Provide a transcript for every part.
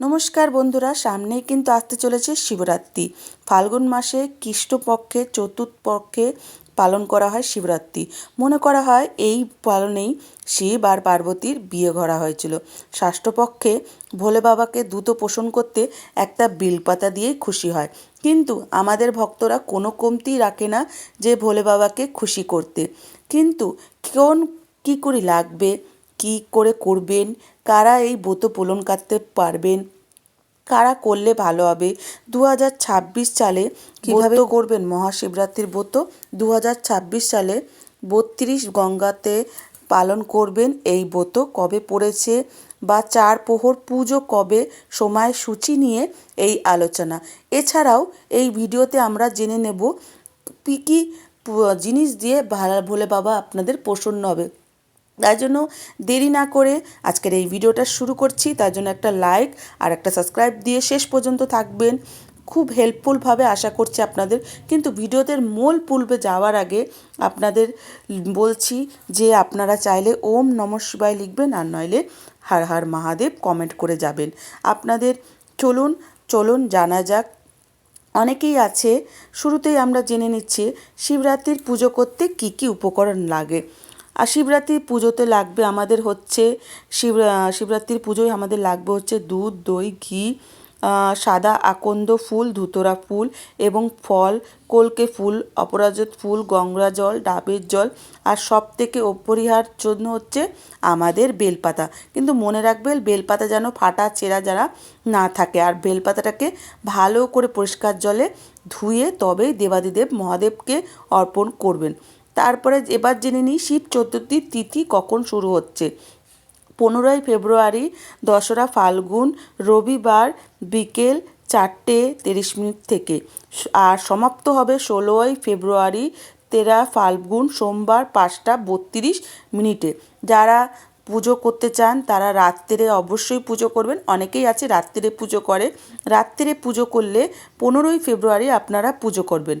নমস্কার বন্ধুরা, সামনেই কিন্তু আসতে চলেছে শিবরাত্রি। ফাল্গুন মাসে কৃষ্ণপক্ষে চতুর্থপক্ষে পালন করা হয় শিবরাত্রি। মনে করা হয় এই পালনেই শিব আর পার্বতীর বিয়ে করা হয়েছিল। ষষ্ঠপক্ষে ভোলে বাবাকে দ্রুত পোষণ করতে একটা বিলপাতা দিয়েই খুশি হয়। কিন্তু আমাদের ভক্তরা কোনো কমতি রাখে না যে ভোলে বাবাকে খুশি করতে। কিন্তু কোন, কী করে লাগবে, কী করে করবেন কারা এই ব্রত পালন করতে পারবেন? কারা করলে ভালো হবে? দু হাজার ছাব্বিশ সালে কীভাবে করবেন মহাশিবরাত্রির ব্রত? দু হাজার ছাব্বিশ সালে বত্রিশ গঙ্গাতে পালন করবেন এই ব্রত। কবে পড়েছে? বা চার প্রহর পুজো কবে? সময় সূচি নিয়ে এই আলোচনা। এছাড়াও এই ভিডিওতে আমরা জেনে নেব কী কী জিনিস দিয়ে ভালো ভোলে বাবা আপনাদের প্রসন্ন হবে। তাই জন্য দেরি না করে আজকের এই ভিডিওটা শুরু করছি। তার জন্য একটা লাইক আর একটা সাবস্ক্রাইব দিয়ে শেষ পর্যন্ত থাকবেন। খুব হেল্পফুলভাবে আশা করছি আপনাদের। কিন্তু ভিডিওদের মূল পূর্বে যাওয়ার আগে আপনাদের বলছি যে আপনারা চাইলে ওম নম শিবায় লিখবেন আর নইলে হার হার মহাদেব কমেন্ট করে যাবেন। আপনাদের চলুন চলুন জানা যাক। অনেকেই আছে, শুরুতেই আমরা জেনে নিচ্ছি শিবরাত্রির পুজো করতে কী কী উপকরণ লাগে। আর শিবরাত্রির পুজোতে লাগবে আমাদের হচ্ছে শিব শিবরাত্রির পুজোয় আমাদের লাগবে হচ্ছে দুধ, দই, ঘি সাদা আকন্দ ফুল, ধুতরা ফুল এবং ফল, কলকে ফুল, অপরাজিত ফুল গঙ্গরা জল, ডাবের জল আর সব থেকে অপরিহার জন্য হচ্ছে আমাদের বেলপাতা। কিন্তু মনে রাখবেন বেলপাতা যেন ফাটা চেরা যারা না থাকে আর বেলপাতাটাকে ভালো করে পরিষ্কার জলে ধুয়ে তবেই দেবাদিদেব মহাদেবকে অর্পণ করবেন। তারপরে এবার জেনে নিই শিব চতুর্থীর তিথি কখন শুরু হচ্ছে। পনেরোই ফেব্রুয়ারি দশরা ফাল্গুন, রবিবার বিকেল চারটে তিরিশ মিনিট থেকে। আর সমাপ্ত হবে ষোলোই ফেব্রুয়ারি তেরা ফাল্গুন সোমবার পাঁচটা বত্রিশ মিনিটে। যারা পুজো করতে চান, তারা রাত্রে অবশ্যই পুজো করবেন। অনেকেই আছে রাত্রে পুজো করে। রাত্রে পুজো করলে পনেরোই ফেব্রুয়ারি আপনারা পুজো করবেন।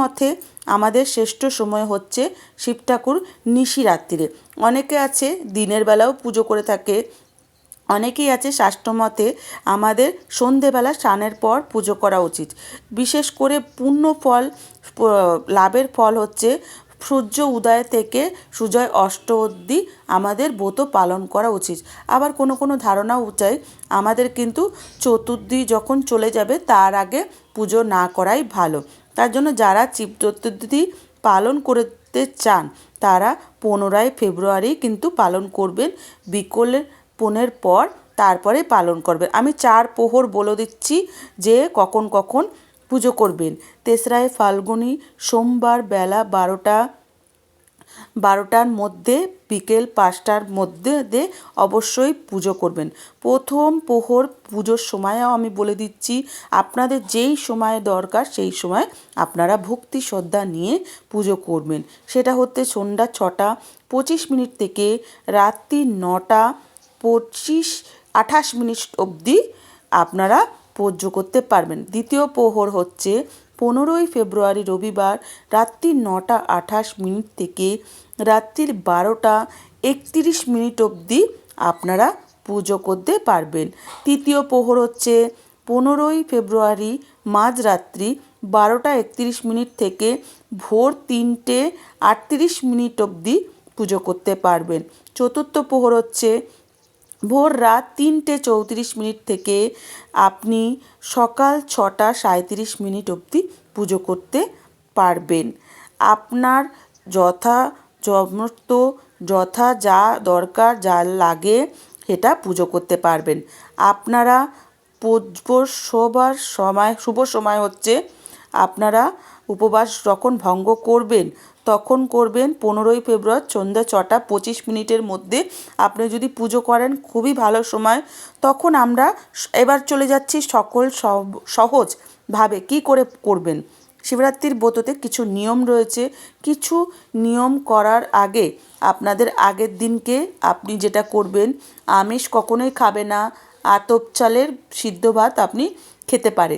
মতে আমাদের শ্রেষ্ঠ সময় হচ্ছে শিব ঠাকুর নিশি রাত্রিরে। অনেকে আছে দিনের বেলাও পুজো করে থাকে। অনেকেই আছে শাস্ত্রমতে আমাদের সন্ধেবেলা স্নানের পর পুজো করা উচিত। বিশেষ করে পূর্ণ ফল লাভের ফল হচ্ছে সূর্য উদয় থেকে সূর্যোদয় অষ্ট অবধি আমাদের ব্রত পালন করা উচিত। আবার কোনো কোনো ধারণা চাই, আমাদের কিন্তু চতুর্থী যখন চলে যাবে, তার আগে পুজো না করাই ভালো। তার জন্য যারা চিপ চতুর্থী পালন করতে চান, তারা পনেরোই ফেব্রুয়ারি কিন্তু পালন করবেন বিকলের পনেরো পর তারপরে পালন করবেন। আমি চার প্রহর বলে দিচ্ছি যে কখন কখন পুজো করবেন। তেসরায় ফাল্গুনি সোমবার বেলা বারোটা, বারোটার মধ্যে, বিকেল পাঁচটার মধ্যে দে অবশ্যই পুজো করবেন। প্রথম প্রহর পুজোর সময়ও আমি বলে দিচ্ছি, আপনাদের যেই সময় দরকার সেই সময় আপনারা ভক্তি শ্রদ্ধা নিয়ে পুজো করবেন। সেটা হচ্ছে সন্ধ্যা ছটা, পঁচিশ মিনিট থেকে রাত্রি নটা, পঁচিশ, আঠাশ মিনিট অবধি আপনারা পূজ্য করতে পারবেন। দ্বিতীয় প্রহর হচ্ছে পনেরোই ফেব্রুয়ারি রবিবার রাত্রি নটা আঠাশ মিনিট থেকে রাত্রির বারোটা একত্রিশ মিনিট অবধি আপনারা পুজো করতে পারবেন। তৃতীয় প্রহর হচ্ছে পনেরোই ফেব্রুয়ারি মাঝরাত্রি বারোটা একত্রিশ মিনিট থেকে ভোর তিনটে আটত্রিশ মিনিট অবধি পুজো করতে পারবেন। চতুর্থ প্রহর হচ্ছে ভোর রাত তিনটে চৌত্রিশ মিনিট থেকে আপনি সকাল ছটা সাঁত্রিশ মিনিট অবধি পুজো করতে পারবেন। আপনার যথা সমস্ত যথা যা দরকার, যা লাগে সেটা পুজো করতে পারবেন। আপনারা সবার সময়, শুভ সময় হচ্ছে, আপনারা উপবাস যখন ভঙ্গ করবেন তখন করবেন পনেরোই ফেব্রুয়ারি সন্ধ্যা ছটা পঁচিশ মিনিটের মধ্যে। আপনি যদি পুজো করেন, খুবই ভালো সময়। তখন আমরা এবার চলে যাচ্ছি সকল সহজভাবে কী করে করবেন। শিবরাত্রির ব্রততে কিছু নিয়ম রয়েছে। কিছু নিয়ম করার আগে আপনাদের আগের দিনকে আপনি যেটা করবেন, আমিষ কখনোই খাবে না। আতপ চালের সিদ্ধ ভাত আপনি খেতে পারে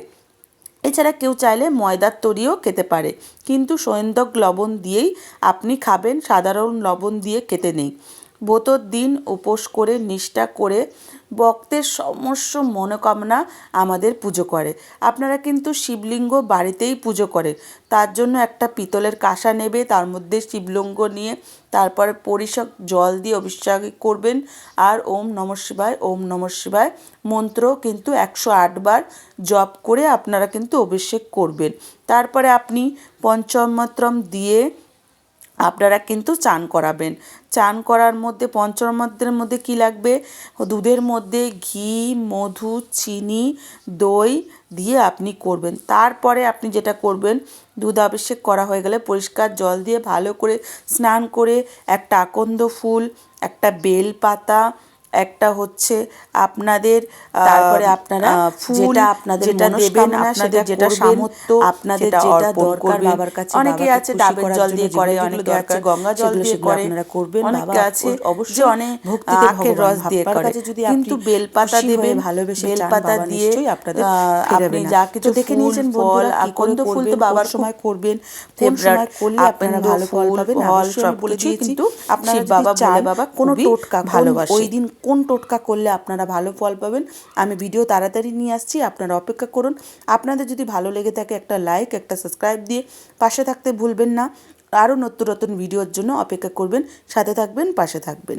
এছাড়া কেউ চাইলে ময়দার তরিও খেতে পারে। কিন্তু সৈন্দক লবণ দিয়েই আপনি খাবেন, সাধারণ লবণ দিয়ে খেতে নেই। ব্রতর দিন উপোস করে, নিষ্ঠা করে ভক্তের সমস্ত মনোকামনা আমাদের পুজো করে। আপনারা কিন্তু শিবলিঙ্গ বাড়িতেই পুজো করেন তার জন্য একটা পিতলের কাঁসা নেবে, তার মধ্যে শিবলিঙ্গ নিয়ে তারপরে পরিষক জল দিয়ে অভিষেক করবেন। আর ওম নম শিবায়, ওম নম শিবায় মন্ত্র কিন্তু একশো আটবার জপ করে আপনারা কিন্তু অভিষেক করবেন। তারপরে আপনি পঞ্চমন্ত্রম দিয়ে আপনারা কিন্তু চান করাবেন। চান করার মধ্যে পঞ্চমন্ত্রের মধ্যে কি লাগবে? দুধের মধ্যে ঘি, মধু, চিনি, দই দিয়ে আপনি করবেন। তারপরে আপনি যেটা করবেন, দুধ অভিষেক করা হয়ে গেলে পরিষ্কার জল দিয়ে ভালো করে স্নান করে একটা আকন্দ ফুল, একটা বেল পাতা একটা হচ্ছে আপনাদের তারপরে আপনারা যেটা আপনাদের যেটা দেবেন আপনাদের যেটা সামর্থ্য আপনাদের যেটা দরকার বাবার কাছে, অনেকে আছে ডাবের জল দিয়ে করে অনেকে আছে গঙ্গা জল দিয়ে করে আপনারা করবেন। অনেকে আছে অবশ্যই অনেক ভক্তিতে রস দিয়ে করে যদি কিন্তু বেলপাতা দেবেন ভালোবেসে বেলপাতা দিয়ে আপনাদের আপনি যা কিছু দেখে নিয়েছেন বন্ধুরা আকন্দ ফুল তো বাবার সময় করবেন, কোন সময় করলে আপনারা ভালো ফল পাবেন, ফল সব বলে দিয়েছি। কিন্তু আপনারা বাবা ভোলে বাবা কোনো টোটকা ভালোবাসে ওই দিন কোন টোটকা করলে আপনারা ভালো ফল পাবেন, আমি ভিডিও তাড়াতাড়ি নিয়ে আসছি, আপনারা অপেক্ষা করুন। আপনাদের যদি ভালো লেগে থাকে একটা লাইক একটা সাবস্ক্রাইব দিয়ে পাশে থাকতে ভুলবেন না। আরও নতুন নতুন ভিডিওর জন্য অপেক্ষা করবেন, সাথে থাকবেন, পাশে থাকবেন।